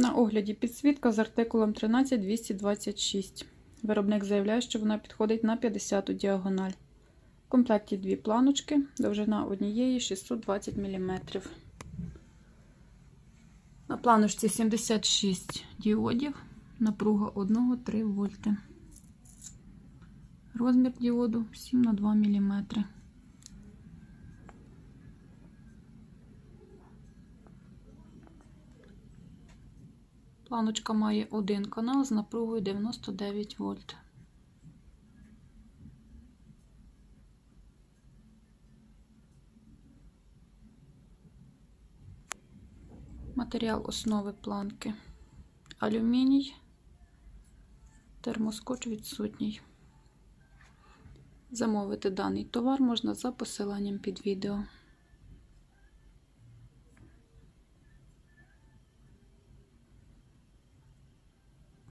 На огляді підсвітка з артикулом 13226. Виробник заявляє, що вона підходить на 50 діагональ. В комплекті дві планочки, довжина однієї 620 мм. На планочці 76 діодів, напруга 1 3 вольти. Розмір діоду 7 на 2 мм. Планочка має один канал з напругою 99 вольт. Матеріал основи планки алюміній, термоскоч відсутній. Замовити даний товар можна за посиланням під відео.